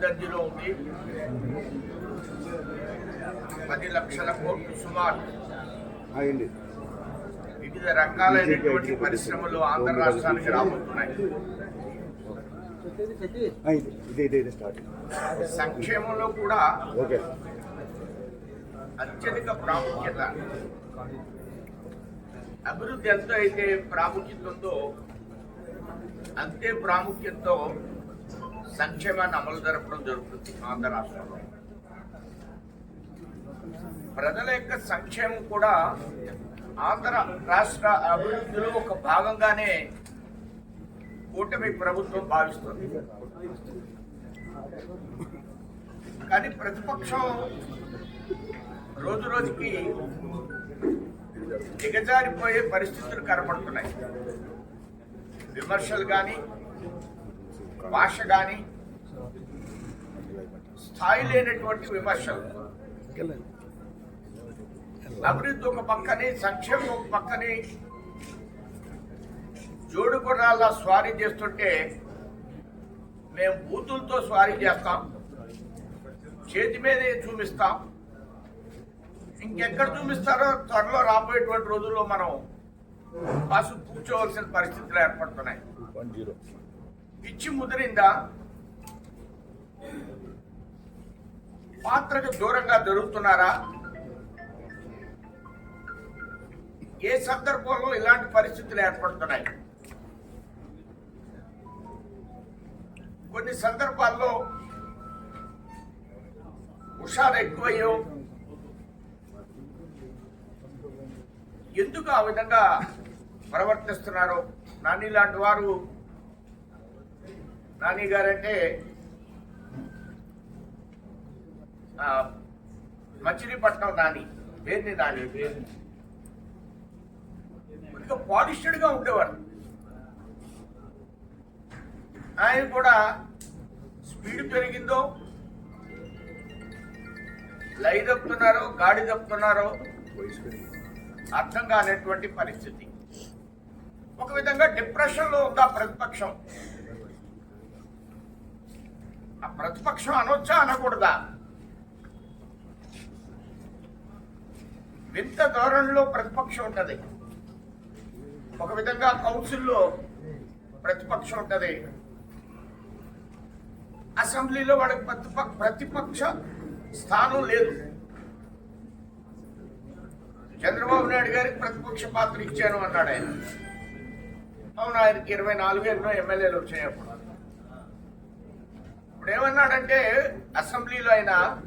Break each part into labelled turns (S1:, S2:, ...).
S1: ముందంజలో ఉంది. పది లక్షల కోట్లు సుమారు. వివిధ రకాలైనటువంటి పరిశ్రమలు ఆంధ్ర రాష్ట్రానికి రాబోతున్నాయి. సంక్షేమంలో కూడా అత్యధిక ప్రాముఖ్యత. అభివృద్ధి ఎంత అయితే ప్రాముఖ్యత ఉందో అంతే ప్రాముఖ్యతతో సంక్షేమాన్ని అమలు జరపడం జరుగుతుంది ఆంధ్ర రాష్ట్రంలో. ప్రజల యొక్క సంక్షేమం కూడా ఆంధ్ర రాష్ట్ర అభివృద్ధిలో ఒక భాగంగానే కూటమి ప్రభుత్వం భావిస్తుంది. కానీ ప్రతిపక్షం రోజు రోజుకి దిగజారిపోయే పరిస్థితులు కనపడుతున్నాయి. విమర్శలు కానీ భాష కానీ స్థాయి లేనటువంటి విమర్శలు. అభివృద్ధి ఒక పక్కని సంక్షేమం ఒక పక్కని. జోడు గుర్రాల స్వారీ చేస్తుంటే మేము బూతులతో స్వారీ చేస్తాం. చేతి మీదే చూపిస్తాం. ఇంకెక్కడ చూపిస్తారో త్వరలో రాబోయేటువంటి రోజుల్లో మనం కాసు కూర్చోవలసిన పరిస్థితులు ఏర్పడుతున్నాయి. పిచ్చి ముదిరిందా? పాత్రకు దూరంగా దొరుకుతున్నారా? ఏ సందర్భంలో ఇలాంటి పరిస్థితులు ఏర్పడుతున్నాయి? కొన్ని సందర్భాల్లో హుషారు ఎక్కువయ్యో ఎందుకు ఆ విధంగా ప్రవర్తిస్తున్నారో? నాని లాంటి వారు నాని గారంటే మచిలీపట్నం నాని. పేరుని నాని. కొద్దిగా పాలిష్డ్గా ఉండేవాడు. ఆయన కూడా స్పీడ్ పెరిగిందో లై తప్పుతున్నారో గాడి తప్పుతున్నారో అర్థం కానటువంటి పరిస్థితి. ఒక విధంగా డిప్రెషన్లో ఉందా ప్రతిపక్షం? ఆ ప్రతిపక్షం అనొచ్చా అనకూడదా? వింత ధోరణిలో ప్రతిపక్షం ఉంటుంది. ఒక విధంగా కౌన్సిల్లో ప్రతిపక్షం ఉంటుంది. అసెంబ్లీలో వాడికి ప్రతిపక్ష ప్రతిపక్ష స్థానం లేదు. చంద్రబాబు నాయుడు గారికి ప్రతిపక్ష పాత్ర ఇచ్చాను అన్నాడు ఆయన. అవును ఆయనకి ఇరవై నాలుగు ఎన్నో ఎమ్మెల్యేలు వచ్చాయి అప్పుడు. ఇప్పుడు ఏమన్నాడంటే అసెంబ్లీలో ఆయన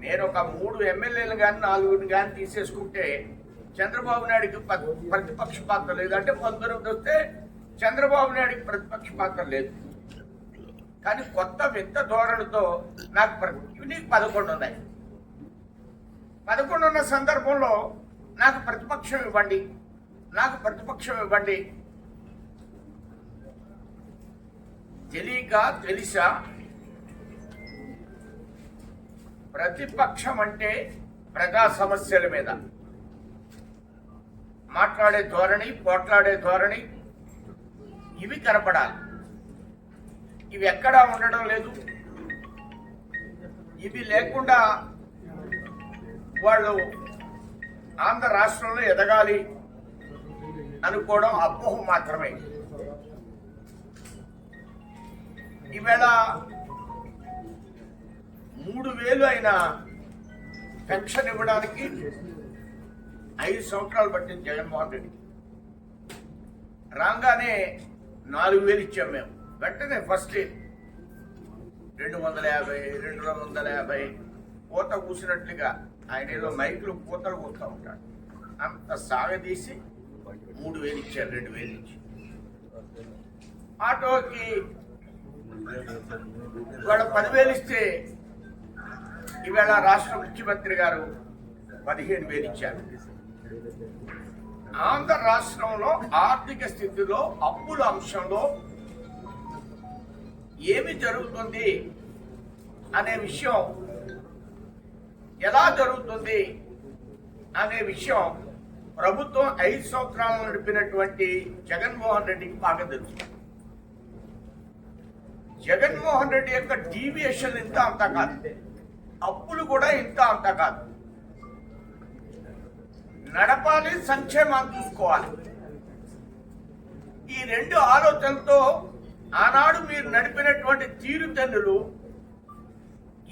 S1: నేను ఒక మూడు ఎమ్మెల్యేలు కానీ నాలుగుని కానీ తీసేసుకుంటే చంద్రబాబు నాయుడికి ప- ప్రతిపక్ష పాత్ర లేదు. అంటే పంతొమ్మిది వస్తే చంద్రబాబు నాయుడికి ప్రతిపక్ష పాత్ర లేదు. కానీ కొత్త వింత ధోరణితో నాకు ప్రతి నీకు పదకొండు ఉన్నాయి. పదకొండు ఉన్న సందర్భంలో నాకు ప్రతిపక్షం ఇవ్వండి. నాకు ప్రతిపక్షం ఇవ్వండి. తెలియక తెలిసా? ప్రతిపక్షం అంటే ప్రజా సమస్యల మీద. మాట్లాడే ధోరణి పోట్లాడే ధోరణి ఇవి కనపడాలి. ఇవి ఎక్కడా ఉండడం లేదు. ఇవి లేకుండా వాళ్ళు ఆంధ్ర రాష్ట్రంలో ఎదగాలి అనుకోవడం అపోహ మాత్రమే. ఈవేళ మూడు వేలు అయిన పెన్షన్ ఇవ్వడానికి ఐదు సంవత్సరాలు పట్టింది జగన్మోహన్ రెడ్డి. రాగానే నాలుగు వేలు ఇచ్చాం మేము. వెంటనే ఫస్ట్ రెండు వందల యాభై రెండు వందల యాభై. పూత కూసినట్లుగా ఆయన ఏదో మైకులు పూతలు కూస్తూ ఉంటాడు. అంత సాగదీసి మూడు వేలు ఇచ్చారు రెండు వేలు ఇచ్చి. ఆటోకి ఇవాళ పదివేలు ఇస్తే ఈవేళ రాష్ట్ర ముఖ్యమంత్రి గారు పదిహేను వేలు ఇచ్చారు. ఆంధ్ర రాష్ట్రంలో ఆర్థిక స్థితిలో అప్పుల అంశంలో ఏమి జరుగుతుంది అనే విషయం ఎలా జరుగుతుంది అనే విషయం ప్రభుత్వం ఐదు సంవత్సరాలు నడిపినటువంటి జగన్మోహన్ రెడ్డికి బాగా తెలుస్తుంది జగన్మోహన్ రెడ్డి యొక్క డీవియేషన్ ఇంత అంత కాదు. అప్పులు కూడా ఇంత అంత కాదు. నడపాలి సంక్షేమాన్ని చూసుకోవాలి. ఈ రెండు ఆలోచనలతో ఆనాడు మీరు నడిపినటువంటి తీరుతెన్నులు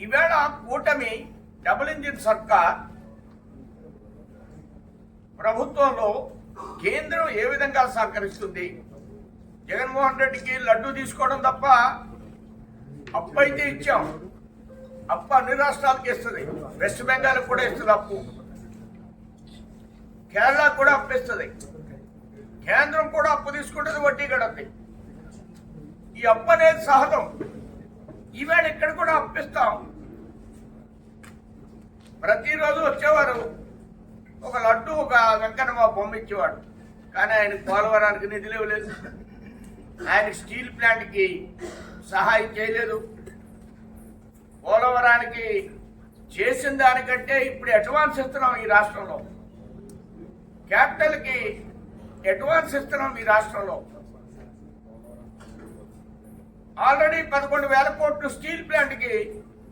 S1: ఈవేళ కూటమి డబుల్ ఇంజిన్ సర్కార్ ప్రభుత్వంలో కేంద్రం ఏ విధంగా సహకరిస్తుంది? జగన్మోహన్ రెడ్డికి లడ్డు తీసుకోవడం తప్ప అప్పు అయితే ఇచ్చాం. అప్పు అన్ని రాష్ట్రాలకి ఇస్తుంది వెస్ట్ బెంగాల్ కూడా ఇస్తుంది అప్పు. కేరళ కూడా అప్పు ఇస్తుంది కేంద్రం కూడా అప్పు తీసుకుంటుంది వడ్డీ కడద్ది ఈ అప్పు అనేది సహజం. ఈవేళ ఇక్కడ కూడా అప్పిస్తాం ప్రతిరోజు వచ్చేవారు. ఒక లడ్డు ఒక వెంకన్న బొమ్మ ఇచ్చేవాడు. కానీ ఆయన పోలవరానికి నిధులు ఇవ్వలేదు. ఆయన స్టీల్ ప్లాంట్కి సహాయం చేయలేదు. పోలవరానికి చేసిన దానికంటే ఇప్పుడు అడ్వాన్స్ ఇస్తున్నాం ఈ రాష్ట్రంలో. క్యాపిటల్కి అడ్వాన్స్ ఇస్తున్నాం ఈ రాష్ట్రంలో. ఆల్రెడీ పదకొండు వేల కోట్లు స్టీల్ ప్లాంట్కి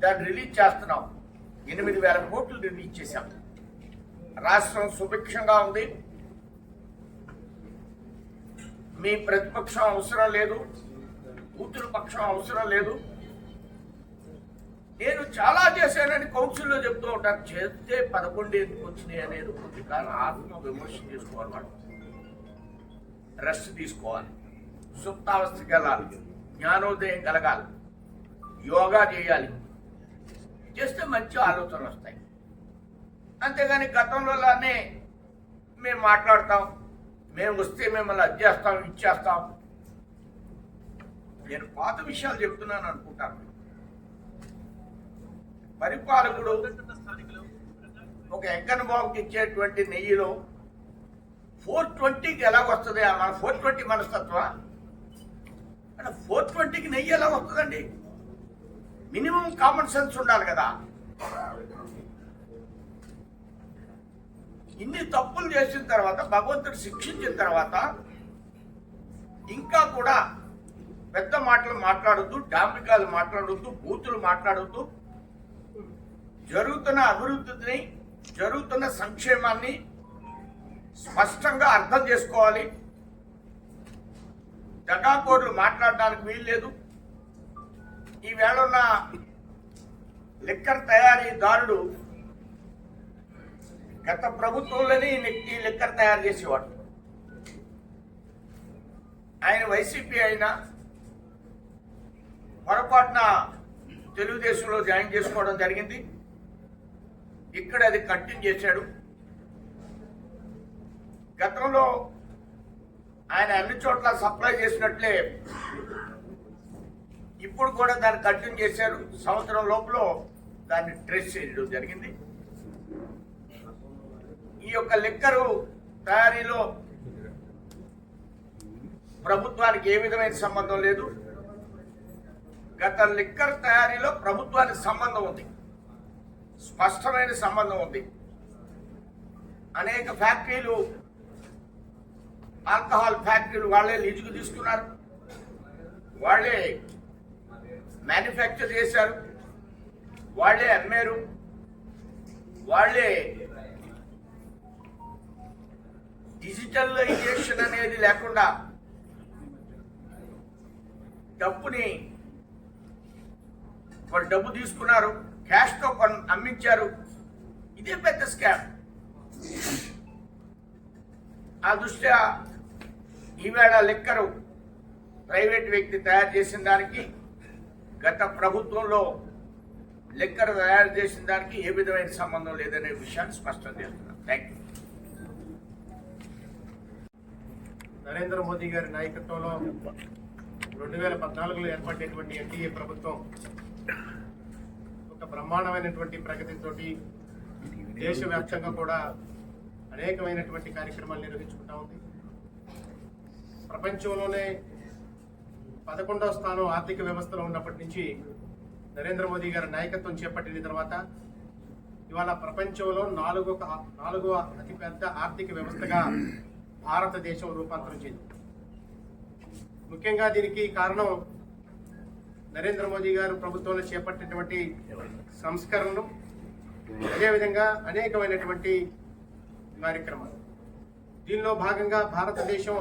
S1: దాన్ని రిలీజ్ చేస్తున్నాం. ఎనిమిది వేల కోట్లు రిలీజ్ చేశాం. రాష్ట్రం సుభిక్షంగా ఉంది. మీ ప్రతిపక్షం అవసరం లేదు. కూతురు పక్షం అవసరం లేదు. నేను చాలా చేశానని కౌన్సిల్లో చెప్తూ ఉంటాను చేస్తే పదకొండు ఎందుకు వచ్చినాయి అనేది కొద్దికాలం ఆత్మ విమర్శ చేసుకోవాలి వాడు రెస్ట్ తీసుకోవాలి. సుప్తావస్థకి వెళ్ళాలి జ్ఞానోదయం కలగాలి. యోగా చేయాలి. చేస్తే మంచి ఆలోచనలు వస్తాయి. అంతేగాని గతంలోనే మేము మాట్లాడతాం. మేము వస్తే మిమ్మల్ని అది చేస్తాం ఇచ్చేస్తాం నేను పాత విషయాలు చెప్తున్నాను అనుకుంటాను. పరిపాలకుడు ఒక ఎంకన్న బాబుకి ఇచ్చేటువంటి నెయ్యిలో ఫోర్ ట్వంటీకి ఎలా వస్తుంది మన ఫోర్ ట్వంటీ మనస్తత్వం అంటే ఫోర్ ట్వంటీకి నెయ్యి ఎలా వస్తుందండి? మినిమం కామన్ సెన్స్ ఉండాలి కదా. ఇన్ని తప్పులు చేసిన తర్వాత భగవంతుడు శిక్షించిన తర్వాత ఇంకా కూడా పెద్ద మాటలు మాట్లాడొద్దు డాంబికాలు మాట్లాడొద్దు బూతులు మాట్లాడొద్దు. జరుగుతున్న అభివృద్ధిని జరుగుతున్న సంక్షేమాన్ని స్పష్టంగా అర్థం చేసుకోవాలి. దగాకోడ్లు మాట్లాడడానికి వీల్లేదు ఈవేళ ఉన్న లిక్కర్ తయారీదారుడు గత ప్రభుత్వంలోనే ఈ లిక్కర్ తయారు చేసేవాడు. ఆయన వైసీపీ అయినా పొరపాటున తెలుగుదేశంలో జాయిన్ చేసుకోవడం జరిగింది. ఇక్కడ అది కంటిన్యూ చేశాడు. గతంలో ఆయన అన్ని చోట్ల సప్లై చేసినట్లే ఇప్పుడు కూడా దాన్ని కంటిన్యూ చేశారు. సంవత్సరం లోపల దాన్ని ట్రేస్ చేయడం జరిగింది. ఈ యొక్క లిక్కరు తయారీలో ప్రభుత్వానికి ఏ విధమైన సంబంధం లేదు. గత లిక్కర్ తయారీలో ప్రభుత్వానికి సంబంధం ఉంది. స్పష్టమైన సంబంధం ఉంది. అనేక ఫ్యాక్టరీలు ఆల్కహాల్ ఫ్యాక్టరీలు వాళ్ళే లీజుకు తీసుకున్నారు. వాళ్ళే మ్యానుఫ్యాక్చర్ చేశారు. వాళ్ళే అమ్మారు. వాళ్ళే డిజిటలైజేషన్ అనేది లేకుండా డబ్బుని వాళ్ళు డబ్బు తీసుకున్నారు క్యాష్తో కొన్ అమ్మించారు. ఇదే పెద్ద స్కామ్ ఆ దృష్ట్యా ఈవేళ లెక్కరు ప్రైవేట్ వ్యక్తి తయారు చేసిన దానికి గత ప్రభుత్వంలో లెక్కరు తయారు చేసిన దానికి ఏ విధమైన సంబంధం లేదనే విషయాన్ని స్పష్టం చేస్తున్నాను థ్యాంక్ యూ
S2: నరేంద్ర మోదీ గారి నాయకత్వంలో రెండు వేల పద్నాలుగులో ఏర్పడినటువంటి ఎన్డీఏ ప్రభుత్వం ఒక బ్రహ్మాండమైనటువంటి ప్రగతితోటి దేశవ్యాప్తంగా కూడా అనేకమైనటువంటి కార్యక్రమాలు నిర్వహించుకుంటా ఉంది. ప్రపంచంలోనే పదకొండవ స్థానం ఆర్థిక వ్యవస్థలో ఉన్నప్పటి నుంచి నరేంద్ర మోదీ గారి నాయకత్వం చేపట్టిన తర్వాత ఇవాళ ప్రపంచంలో నాలుగో నాలుగో అతిపెద్ద ఆర్థిక వ్యవస్థగా భారతదేశం రూపాంతరం చెందింది ముఖ్యంగా దీనికి కారణం నరేంద్ర మోదీ గారు ప్రభుత్వంలో చేపట్టినటువంటి సంస్కరణలు అదేవిధంగా అనేకమైనటువంటి కార్యక్రమాలు. దీనిలో భాగంగా భారతదేశం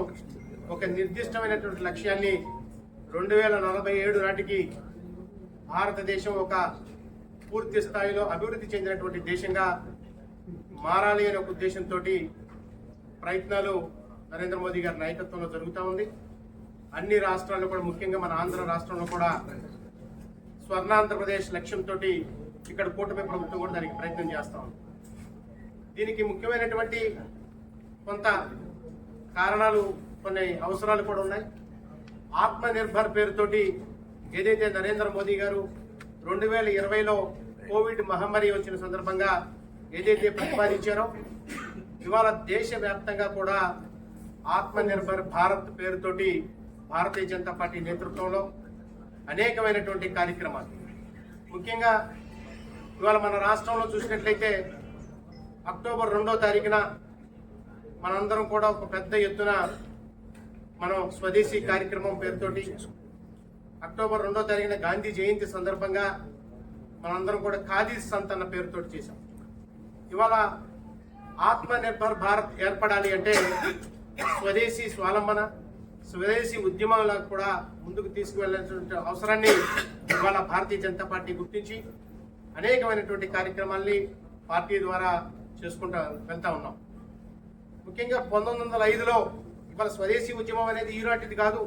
S2: ఒక నిర్దిష్టమైనటువంటి లక్ష్యాన్ని రెండు వేల నలభై ఏడు నాటికి భారతదేశం ఒక పూర్తి స్థాయిలో అభివృద్ధి చెందినటువంటి దేశంగా మారాలి అనే ఒక ఉద్దేశంతో ప్రయత్నాలు నరేంద్ర మోదీ గారి నాయకత్వంలో జరుగుతూ ఉంది. అన్ని రాష్ట్రాల్లో కూడా ముఖ్యంగా మన ఆంధ్ర రాష్ట్రంలో కూడా స్వర్ణాంధ్రప్రదేశ్ లక్ష్యంతో ఇక్కడ కూటమి ప్రభుత్వం కూడా దానికి ప్రయత్నం చేస్తూ ఉంది. దీనికి ముఖ్యమైనటువంటి కొంత కారణాలు కొన్ని అవసరాలు కూడా ఉన్నాయి. ఆత్మ నిర్భర్ పేరుతోటి ఏదైతే నరేంద్ర మోదీ గారు రెండు వేల ఇరవైలో కోవిడ్ మహమ్మారి వచ్చిన సందర్భంగా ఏదైతే ప్రతిపాదించారో ఇవాళ దేశవ్యాప్తంగా కూడా ఆత్మనిర్భర్ భారత్ పేరుతోటి భారతీయ జనతా పార్టీ నేతృత్వంలో అనేకమైనటువంటి కార్యక్రమాలు. ముఖ్యంగా ఇవాళ మన రాష్ట్రంలో చూసినట్లయితే అక్టోబర్ రెండో తారీఖున మనందరం కూడా ఒక పెద్ద ఎత్తున మనం స్వదేశీ కార్యక్రమం పేరుతోటి అక్టోబర్ రెండో తారీఖున గాంధీ జయంతి సందర్భంగా మనందరం కూడా ఖాదీ సంత్ అన్న పేరుతోటి చేశాం. ఇవాళ ఆత్మ నిర్భర్ భారత్ ఏర్పడాలి అంటే స్వదేశీ స్వాలంబన స్వదేశీ ఉద్యమాలకు కూడా ముందుకు తీసుకువెళ్ళాల్సిన అవసరాన్ని ఇవాళ భారతీయ జనతా పార్టీ గుర్తించి అనేకమైనటువంటి కార్యక్రమాల్ని పార్టీ ద్వారా చేసుకుంటా వెళ్తా ఉన్నాం. ముఖ్యంగా పంతొమ్మిది వందల ఐదులో ఇవాళ స్వదేశీ ఉద్యమం అనేది ఈనాటిది కాదు.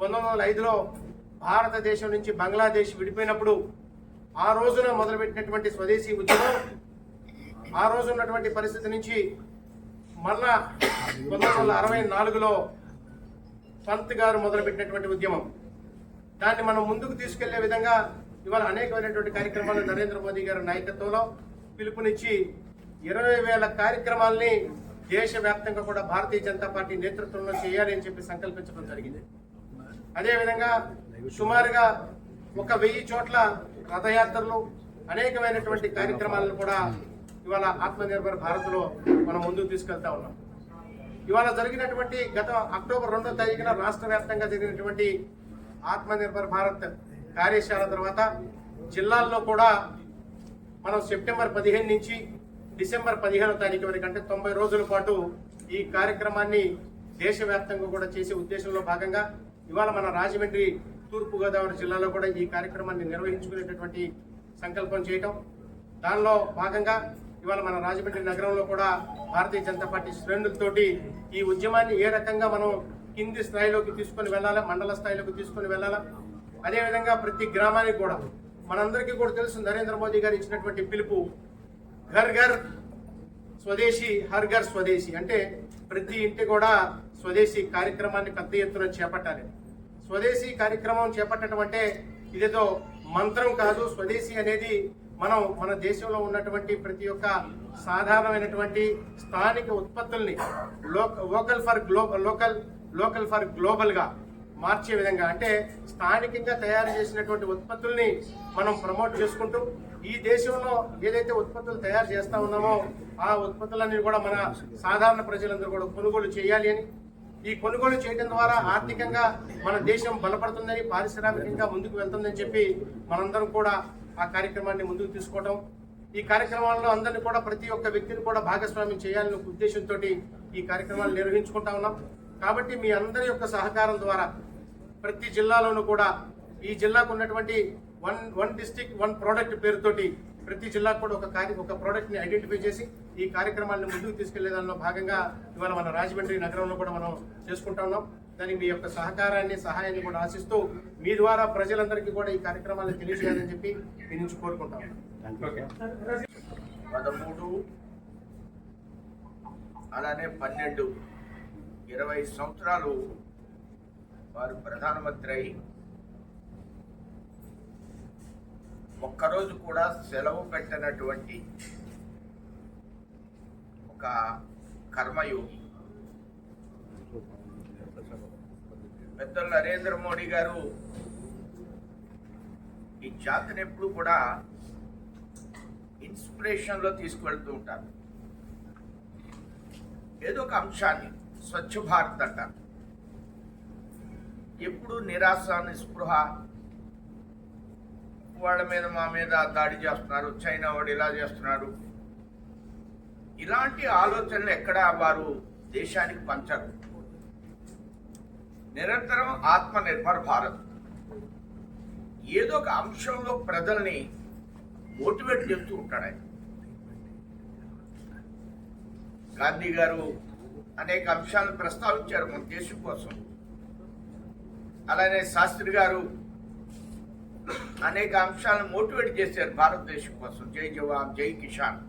S2: పంతొమ్మిది వందల ఐదులో భారతదేశం నుంచి బంగ్లాదేశ్ విడిపోయినప్పుడు ఆ రోజున మొదలుపెట్టినటువంటి స్వదేశీ ఉద్యమం ఆ రోజు ఉన్నటువంటి పరిస్థితి నుంచి మళ్ళా పంతొమ్మిది వందల అరవై నాలుగులో పంత్ గారు మొదలుపెట్టినటువంటి ఉద్యమం. దాన్ని మనం ముందుకు తీసుకెళ్ళే విధంగా ఇవాళ అనేకమైనటువంటి కార్యక్రమాలు నరేంద్ర మోదీ గారి నాయకత్వంలో పిలుపునిచ్చి ఇరవై వేల కార్యక్రమాల్ని దేశవ్యాప్తంగా కూడా భారతీయ జనతా పార్టీ నేతృత్వంలో చేయాలి అని చెప్పి సంకల్పించడం జరిగింది. అదేవిధంగా సుమారుగా ఒక వెయ్యి చోట్ల రథయాత్రలు అనేకమైనటువంటి కార్యక్రమాలను కూడా ఇవాళ ఆత్మనిర్భర్ భారత్లో మనం ముందుకు తీసుకెళ్తా ఉన్నాం. ఇవాళ జరిగినటువంటి గత అక్టోబర్ రెండో తారీఖున రాష్ట్ర వ్యాప్తంగా జరిగినటువంటి ఆత్మనిర్భర్ భారత్ కార్యశాల తర్వాత జిల్లాల్లో కూడా మనం సెప్టెంబర్ పదిహేను నుంచి డిసెంబర్ పదిహేనో తారీఖు వరకు అంటే తొంభై రోజుల పాటు ఈ కార్యక్రమాన్ని దేశవ్యాప్తంగా కూడా చేసే ఉద్దేశంలో భాగంగా ఇవాళ మన రాజమండ్రి తూర్పుగోదావరి జిల్లాలో కూడా ఈ కార్యక్రమాన్ని నిర్వహించుకునేటటువంటి సంకల్పం చేయటం. దానిలో భాగంగా ఇవాళ మన రాజమండ్రి నగరంలో కూడా భారతీయ జనతా పార్టీ శ్రేణులతోటి ఈ ఉద్యమాన్ని ఏ రకంగా మనం కింది స్థాయిలోకి తీసుకొని వెళ్ళాలా మండల స్థాయిలోకి తీసుకొని వెళ్ళాలా? అదేవిధంగా ప్రతి గ్రామానికి కూడా. మనందరికీ కూడా తెలుసు నరేంద్ర మోదీ గారు ఇచ్చినటువంటి పిలుపు ఘర్ ఘర్ స్వదేశీ హర్ ఘర్ స్వదేశీ. అంటే ప్రతి ఇంటి కూడా స్వదేశీ కార్యక్రమాన్ని పెద్ద ఎత్తున చేపట్టాలి. స్వదేశీ కార్యక్రమం చేపట్టడం అంటే ఇదేదో మంత్రం కాదు స్వదేశీ అనేది మనం మన దేశంలో ఉన్నటువంటి ప్రతి ఒక్క సాధారణమైనటువంటి స్థానిక ఉత్పత్తుల్ని local for global local local for గ్లోబల్గా మార్చే విధంగా అంటే స్థానికంగా తయారు చేసినటువంటి ఉత్పత్తుల్ని మనం ప్రమోట్ చేసుకుంటూ ఈ దేశంలో ఏదైతే ఉత్పత్తులు తయారు చేస్తా ఉన్నామో ఆ ఉత్పత్తులన్నీ కూడా మన సాధారణ ప్రజలందరూ కూడా కొనుగోలు చేయాలి అని. ఈ కొనుగోలు చేయడం ద్వారా ఆర్థికంగా మన దేశం బలపడుతుందని పారిశ్రామికంగా ముందుకు వెళ్తుందని చెప్పి మనందరం కూడా ఆ కార్యక్రమాన్ని ముందుకు తీసుకోవడం ఈ కార్యక్రమాల్లో అందరినీ కూడా ప్రతి ఒక్క వ్యక్తిని కూడా భాగస్వామ్యం చేయాలనే ఉద్దేశంతో ఈ కార్యక్రమాలు నిర్వహించుకుంటా ఉన్నాం. కాబట్టి మీ అందరి యొక్క సహకారం ద్వారా ప్రతి జిల్లాలోనూ కూడా ఈ జిల్లాకు ఉన్నటువంటి one one district one product పేరుతోటి ప్రతి జిల్లాకు కూడా ఒక కార్య ఒక ప్రోడక్ట్ని ఐడెంటిఫై చేసి ఈ కార్యక్రమాలను ముందుకు తీసుకెళ్ళే దానిలో భాగంగా ఇవాళ మన రాజమండ్రి నగరంలో కూడా మనం చేసుకుంటా ఉన్నాం. దానికి మీ యొక్క సహకారాన్ని సహాయాన్ని కూడా ఆశిస్తూ మీ ద్వారా ప్రజలందరికీ కూడా ఈ కార్యక్రమాలను తెలియజేయాలని చెప్పి మీ నుంచి కోరుకుంటాం.
S1: పదమూడు అలానే పన్నెండు ఇరవై సంవత్సరాలు వారు ప్రధానమంత్రి అయి ఒక్కరోజు కూడా సెలవు పెట్టనటువంటి ఒక కర్మయోగి. పెద్దలు నరేంద్ర మోడీ గారు ఈ జాతిని ఎప్పుడు కూడా ఇన్స్పిరేషన్లో తీసుకువెళ్తూ ఉంటారు. ఏదో ఒక అంశాన్ని స్వచ్ఛ భారత్ అంటారు ఎప్పుడు నిరాశ నిస్పృహ వాళ్ళ మీద మా మీద దాడి చేస్తున్నారు చైనా వాడు ఇలా చేస్తున్నాడు ఇలాంటి ఆలోచనలు ఎక్కడ వారు దేశానికి పంచరు. నిరంతరం ఆత్మ నిర్భర్ భారత్. ఏదో ఒక అంశంలో ప్రజల్ని మోటివేట్ చేస్తూ ఉంటాడు. ఆయన గాంధీ గారు అనేక అంశాలను ప్రస్తావించారు మన దేశం కోసం. అలానే శాస్త్రి గారు అనేక అంశాలను మోటివేట్ చేశారు భారతదేశం కోసం. జై జవాన్ జై కిషాన్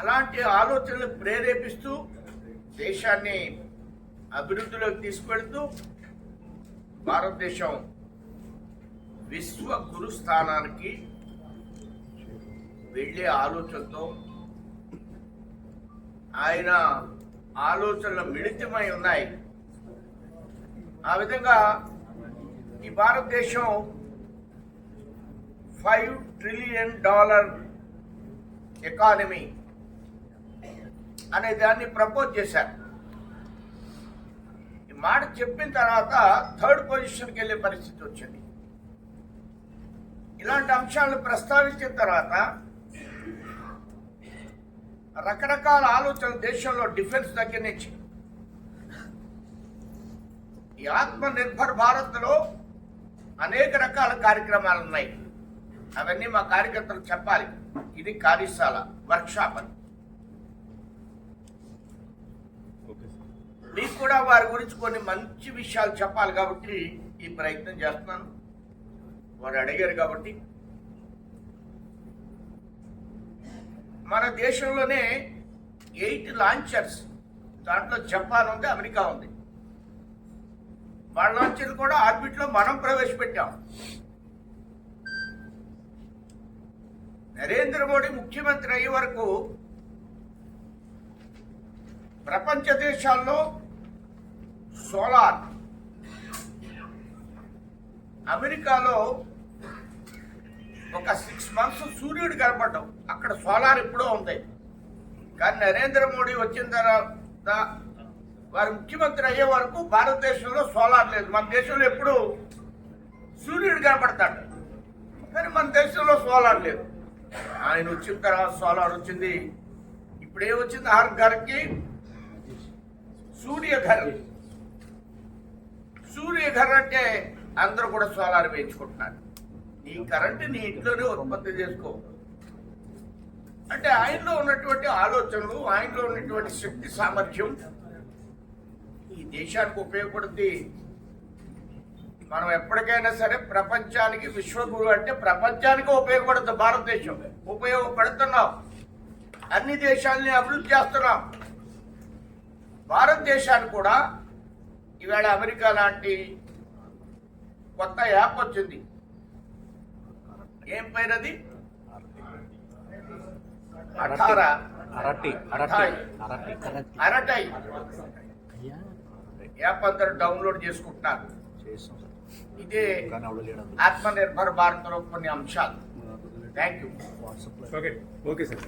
S1: అలాంటి ఆలోచనలు ప్రేరేపిస్తూ దేశాన్ని అభివృద్ధిలోకి తీసుకెళ్తూ భారతదేశం విశ్వ గురు స్థానానికి వెళ్ళే ఆలోచనతో ఆయన ఆలోచనలు మిళితమై ఉన్నాయి. ఆ విధంగా ఈ భారతదేశం ఫైవ్ ట్రిలియన్ డాలర్ ఎకానమీ అనే దాన్ని ప్రపోజ్ చేశారు. ఈ మాట చెప్పిన తర్వాత థర్డ్ పొజిషన్కి వెళ్ళే పరిస్థితి వచ్చింది. ఇలాంటి అంశాలను ప్రస్తావించిన తర్వాత రకరకాల ఆలోచనలు దేశంలో డిఫెన్స్ దగ్గర నుంచి ఈ ఆత్మనిర్భర్ భారత్లో అనేక రకాల కార్యక్రమాలు ఉన్నాయి. అవన్నీ మా కార్యకర్తలు చెప్పాలి. ఇది కార్యశాల వర్క్షాప్ అని. మీకు కూడా వారి గురించి కొన్ని మంచి విషయాలు చెప్పాలి కాబట్టి ఈ ప్రయత్నం చేస్తున్నాను. వారు అడిగారు కాబట్టి. మన దేశంలోనే ఎయిట్ లాంచర్స్ దాంట్లో జపాన్ ఉంది అమెరికా ఉంది. వాళ్ళ లాంచర్లు కూడా ఆర్బిట్లో మనం ప్రవేశపెట్టాం. నరేంద్ర మోడీ ముఖ్యమంత్రి అయ్యే వరకు ప్రపంచ దేశాల్లో సోలార్. అమెరికాలో ఒక సిక్స్ మంత్స్ సూర్యుడు కనపడ్డం. అక్కడ సోలార్ ఎప్పుడో ఉంది. కానీ నరేంద్ర మోడీ వచ్చిన తర్వాత వారు ముఖ్యమంత్రి అయ్యే వరకు భారతదేశంలో సోలార్ లేదు. మన దేశంలో ఎప్పుడు సూర్యుడు కనపడతాడు. కానీ మన దేశంలో సోలార్ లేదు. ఆయన వచ్చిన తర్వాత సోలార్ వచ్చింది. ఇప్పుడు ఏమొచ్చింది హర్ ఘర్కి సూర్య అంటే అందరూ కూడా సోలార్ వేయించుకుంటున్నారు. ఈ కరెంట్ నీ ఇంట్లోనే ఉత్పత్తి చేసుకో. అంటే ఆయనలో ఉన్నటువంటి ఆలోచనలు ఆయనలో ఉన్నటువంటి శక్తి సామర్థ్యం ఈ దేశానికి ఉపయోగపడుతుంది మనం ఎప్పటికైనా సరే ప్రపంచానికి విశ్వగురు అంటే ప్రపంచానికి ఉపయోగపడుతుంది భారతదేశం. ఉపయోగపడుతున్నాం. అన్ని దేశాలని అభివృద్ధి చేస్తున్నాం. భారతదేశాన్ని కూడా ఈవేళ అమెరికా లాంటి కొత్త యాప్ వచ్చింది. ఏం పేరు అది
S3: అరటి
S1: అరటి.
S3: అరటి అరటి.
S1: అరటై.
S3: అయ్యా
S1: యాప్ అందరూ డౌన్లోడ్ చేసుకుంటున్నారు. ఇదే ఆత్మనిర్భర్ భారత్లో కొన్ని అంశాలు. Thank you
S4: okay sir